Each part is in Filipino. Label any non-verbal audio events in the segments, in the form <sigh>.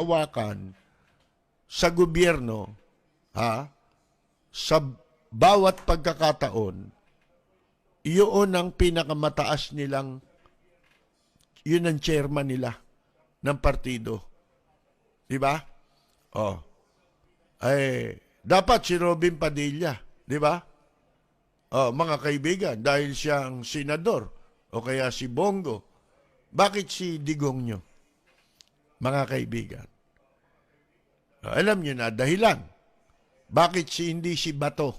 hawakan sa gobyerno, ha, sa bawat pagkakataon, yun ang pinakamataas nilang, yun ang chairman nila ng partido. Di ba? Oh. Ay, dapat si Robin Padilla, di ba? Oh, mga kaibigan, dahil siya ang senador o kaya si Bongo, bakit si Digong nyo? Mga kaibigan. Oh, alam nyo na, dahilan. Bakit si hindi si Bato?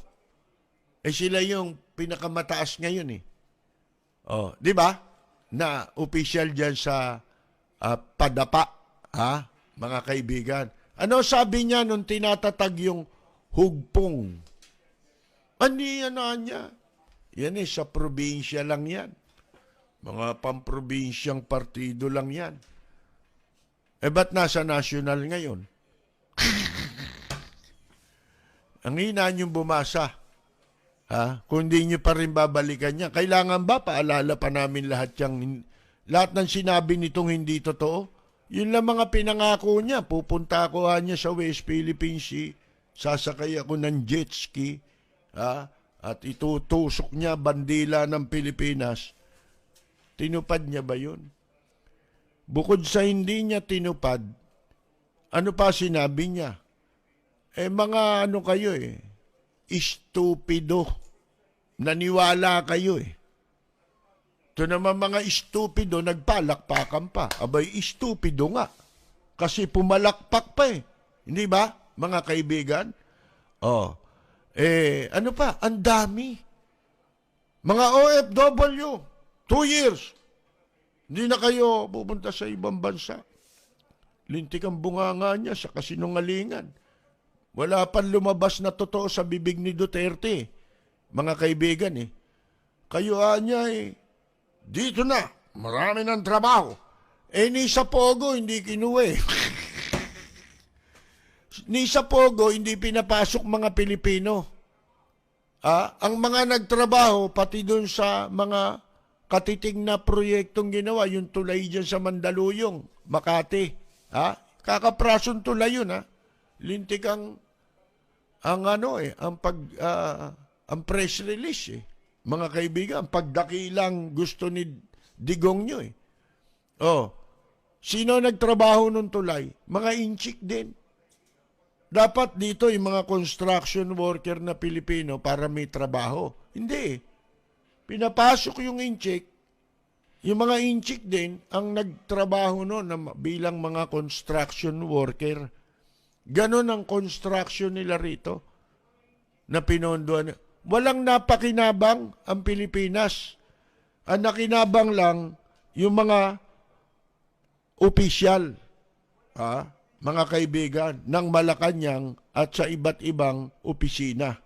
Eh sila yung pinakamataas ngayon eh. Oh, di ba? Na official diyan sa ah, padapa, ha? Mga kaibigan. Ano sabi niya nung tinatatag yung hugpong? Ano niya? Yan eh, sa probinsya lang yan. Mga pamprobinsyang partido lang yan. Eh ba't nasa national ngayon? <laughs> Ang hina niyong bumasa. Ha? Kung hindi niyo pa rin babalikan niya, kailangan ba paalala pa namin lahat yung, lahat ng sinabi nitong hindi totoo? Yun lang mga pinangako niya. Pupunta ako niya sa West Philippine Sea. Sasakay ako ng jet ski. Ha? At itutusok niya bandila ng Pilipinas. Tinupad niya ba yun? Bukod sa hindi niya tinupad, ano pa sinabi niya? Eh mga ano kayo eh, istupido. Naniwala kayo eh. Ito naman mga istupido, nagpalakpakan pa. Abay, istupido nga. Kasi pumalakpak pa eh. Hindi ba, mga kaibigan? Oh. Eh, ano pa? Ang dami. Mga OFW, two years. Hindi na kayo pupunta sa ibang bansa. Lintik ang bunganga niya sa kasinungalingan. Wala pang lumabas na totoo sa bibig ni Duterte. Mga kaibigan eh. Kayo niya eh. Dito na. Marami ng trabaho. Eh ni sa Pogo hindi kinuha <laughs> eh. ni sa Pogo hindi pinapasok mga Pilipino. Ah, ang mga nagtrabaho pati doon sa mga katiting na proyektong ginawa, yung tulay dyan sa Mandaluyong, Makati. Ha? Kakaprasong tulay yun, ha? Lintik ang, ang ano eh, ang pag, ah, ang press release eh. Mga kaibigan, pagdakilang gusto ni Digong nyo eh. Oh, sino nagtrabaho nung tulay? Mga inchik din. Dapat dito yung mga construction worker na Pilipino para may trabaho. Hindi eh. Pinapasok yung inchik. Yung mga inchik din ang nagtrabaho no na bilang mga construction worker. Ganon ang construction nila rito na pinondoan. Walang napakinabang ang Pilipinas. Ang nakinabang lang yung mga opisyal, ha? mga kaibigan, ng Malacanang at sa iba't ibang opisina.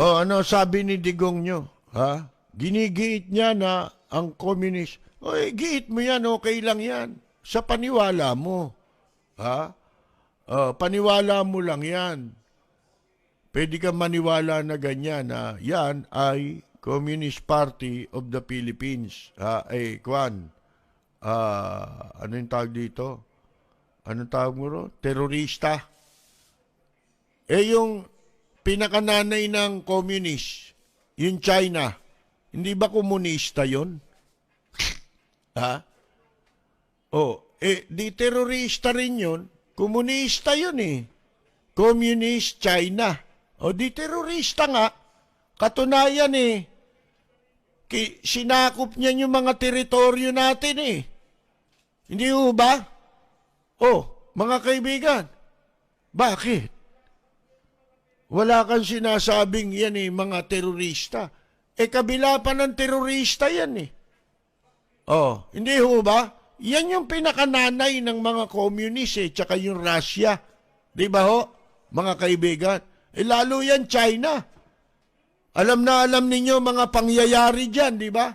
O ano sabi ni Digong nyo? Ha? Ginigiit niya na ang communist. O eh, giit mo yan, okay lang yan. Sa paniwala mo. Ha? O, paniwala mo lang yan. Pwede ka maniwala na ganyan na yan ay Communist Party of the Philippines. Ha? Eh, Kwan. Ah, ano yung tawag dito? Anong tawag mo ro? Terorista. Eh, yung pinakananay ng communist, yung China, hindi ba komunista yon? <laughs> ha? Oh, eh, di terorista rin yun. Komunista yun eh. Communist China. O di terorista nga. Katunayan eh. Ki, sinakop niya yung mga teritoryo natin eh. Hindi ho ba? Oh, mga kaibigan. Bakit? Wala kang sinasabing yan eh, mga terorista. Eh, kabila pa ng terorista yan eh. Oh, hindi ho ba? Yan yung pinakananay ng mga communist eh, tsaka yung Russia. Di ba ho, mga kaibigan? Eh, lalo yan China. Alam na alam ninyo mga pangyayari dyan, di ba?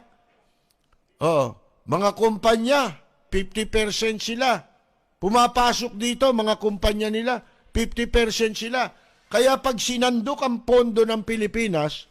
Oh, mga kumpanya, 50% sila. Pumapasok dito, mga kumpanya nila, 50% sila. Kaya pag sinandok ang pondo ng Pilipinas,